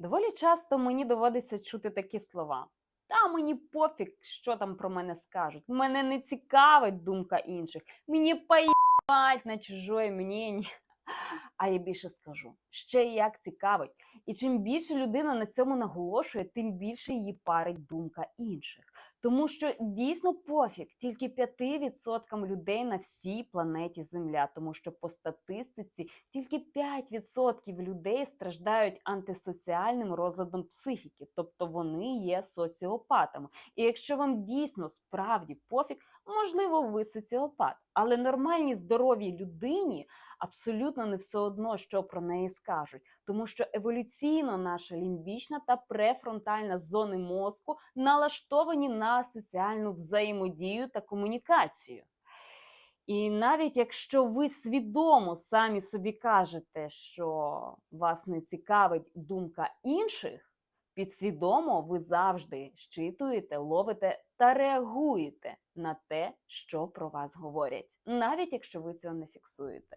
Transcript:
Доволі часто мені доводиться чути такі слова. Та мені пофіг, що там про мене скажуть. Мене не цікавить думка інших. Мені поїбать на чужое мнення. А я більше скажу, ще як цікавить. І чим більше людина на цьому наголошує, тим більше її парить думка інших. Тому що дійсно пофіг тільки 5% людей на всій планеті Земля, тому що по статистиці тільки 5% людей страждають антисоціальним розладом психіки, тобто вони є соціопатами. І якщо вам дійсно справді пофіг, можливо, ви соціопат, але нормальній здоровій людині абсолютно не все одно, що про неї скажуть, тому що еволюційно наша лімбічна та префронтальна зони мозку налаштовані на соціальну взаємодію та комунікацію. І навіть якщо ви свідомо самі собі кажете, що вас не цікавить думка інших, підсвідомо ви завжди щитуєте, ловите та реагуєте на те, що про вас говорять, навіть якщо ви цього не фіксуєте.